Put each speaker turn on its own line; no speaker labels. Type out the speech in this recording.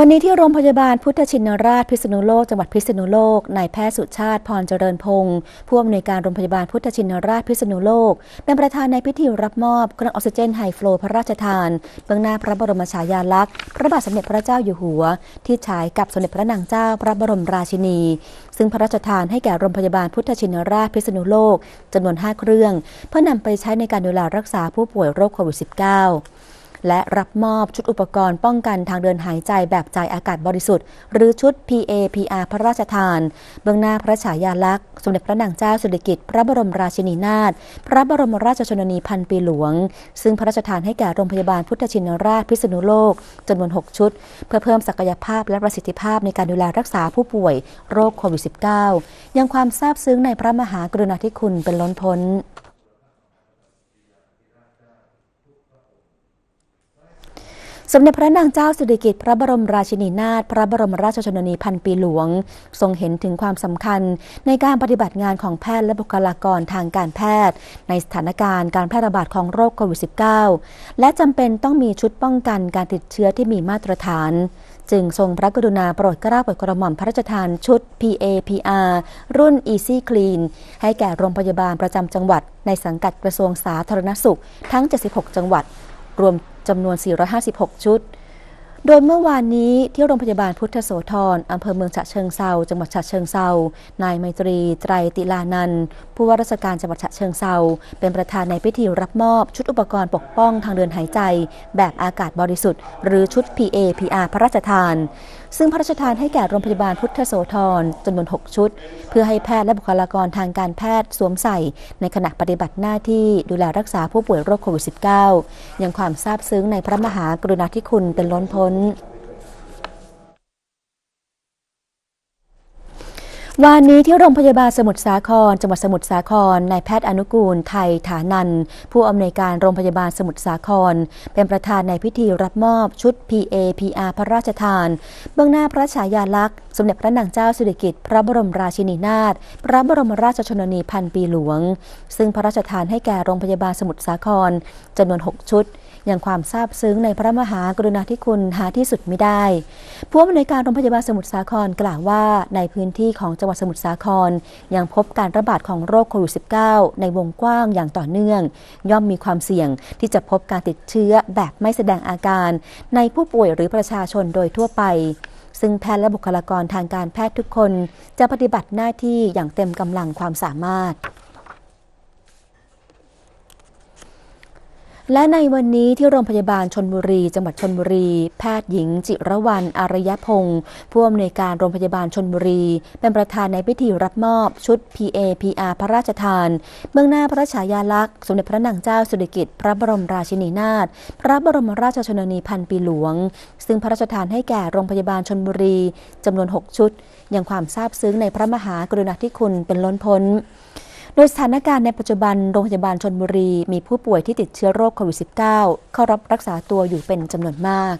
วันนี้ที่โรงพยาบาลพุทธชินราชพิษณุโลกจังหวัดพิษณุโลกนายแพทย์สุชาติพรเจริญพงศ์ผู้อำนวยการโรงพยาบาลพุทธชินราชพิษณุโลก เป็นประธานในพิธีรับมอบเครื่องออกซิเจนไฮฟลูพระราชทาน เบื้องหน้าพระบรมฉายาลักษณ์ พระบาทสมเด็จพระเจ้าอยู่หัว ที่ฉายกับสมเด็จพระนางเจ้าพระบรมราชินี ซึ่งพระราชทานให้แก่โรงพยาบาลพุทธชินราชพิษณุโลกจำนวน 5 เครื่อง เพื่อนำไปใช้ในการดูแลรักษาผู้ป่วยโรคโควิด -19 และรับมอบชุดอุปกรณ์ป้องกันทางเดินหายใจแบบจ่ายอากาศบริสุทธิ์ หรือชุด PAPR พระราชทาน เบื้องหน้าพระฉายาลักษณ์ สมเด็จพระนางเจ้าสิริกิติ์พระบรมราชินีนาถพระบรมราชชนนีพันปีหลวง ซึ่งพระราชทานให้แก่โรงพยาบาลพุทธชินราชพิษณุโลกจำนวน 6 ชุด เพื่อเพิ่มศักยภาพและประสิทธิภาพในการดูแลรักษาผู้ป่วยโรคโควิด -19 ยังความซาบซึ้งในพระมหากรุณาธิคุณเป็นล้นพ้น สมเด็จพระนางเจ้าสิริกิติ์พระบรมราชินีนาถพระบรมราชชนนีพันปีหลวง ทรงเห็นถึงความสำคัญในการปฏิบัติงานของแพทย์และบุคลากรทางการแพทย์ ในสถานการณ์การแพร่ระบาดของโรคโควิด -19 และจำเป็นต้องมีชุดป้องกันการติดเชื้อที่มีมาตรฐาน จึงทรงพระกรุณาโปรดเกล้าโปรดกระหม่อมพระราชทานชุด PAPR รุ่น Easy Clean ให้แก่โรงพยาบาลประจำจังหวัด ในสังกัดกระทรวงสาธารณสุขทั้ง 76 จังหวัด รวม จำนวน 456 ชุด โดยเมื่อวานนี้ที่โรงพยาบาลพุทธโสธรอำเภอเมืองฉะเชิงเซาจังหวัดฉะเชิงเซานายไมตรี ไตรติลานันผู้ว่าราชการจังหวัดฉะเชิงเซาเป็นประธานในพิธีรับมอบชุดอุปกรณ์ปกป้องทางเดินหายใจ แบบอากาศบริสุทธิ์ หรือชุด PA PR พระราชทานซึ่งพระราชทานให้แก่โรงพยาบาลพุทธโสธรจำนวน 6 ชุด เพื่อให้แพทย์และบุคลากรทางการแพทย์สวมใส่ ในขณะปฏิบัติหน้าที่ดูแลรักษาผู้ป่วยโรคโควิด -19 ยังความซาบซึ้งในพระมหากรุณาธิคุณเป็นล้นพ้น วันนี้ที่โรงพยาบาลสมุทรสาคร จังหวัดสมุทรสาครนายแพทย์อนุกูล ไทยฐานัน ผู้อำนวยการโรงพยาบาลสมุทรสาคร เป็นประธานในพิธีรับมอบชุด PAPR พระราชทาน เบื้องหน้าพระฉายาลักษณ์ สมเด็จพระนางเจ้าสิริกิติ์พระบรมราชินีนาถพระบรมราชชนนีพันปีหลวง ซึ่งพระราชทานให้แก่โรงพยาบาลสมุทรสาครจำนวน 6 ชุดอยังความซาบซึ้งในพระมหากรุณาธิคุณหาที่สุดไม่ได้ ผู้อำนวยการโรงพยาบาลสมุทรสาครกล่าวว่าในพื้นที่ของจังหวัดสมุทรสาคร ยังพบการระบาดของโรคโควิด -19 ในวงกว้างอย่างต่อเนื่อง ย่อมมีความเสี่ยงที่จะพบการติดเชื้อแบบไม่แสดงอาการ ในผู้ป่วยหรือประชาชนโดยทั่วไปซึ่งแพทย์และบุคลากรทางการแพทย์ทุกคน จะปฏิบัติหน้าที่อย่างเต็มกำลังความสามารถ และในวันนี้ที่โรงพยาบาลชนบุรี จังหวัดชนบุรี แพทย์หญิง จิรวรรณอารยพงศ์ผู้อำนวยการโรงพยาบาลชนบุรี เป็นประธานในพิธีรับมอบชุด PAPR พระราชทาน เบื้องหน้าพระฉายาลักษณ์ สมเด็จพระนางเจ้าสิริกิติ์พระบรมราชินีนาถพระบรมราชชนนีพันปีหลวง ซึ่งพระราชทานให้แก่โรงพยาบาลชนบุรีจำนวน 6 ชุดยังความซาบซึ้งในพระมหากรุณาธิคุณเป็นล้นพ้น ดยสถานการณ์ในปัจจุบันโรงพยาบาลชนบุรี มีผู้ป่วยที่ติดเชื้อโรคโควิด -19 เข้ารับรักษาตัวอยู่เป็นจำนวนมาก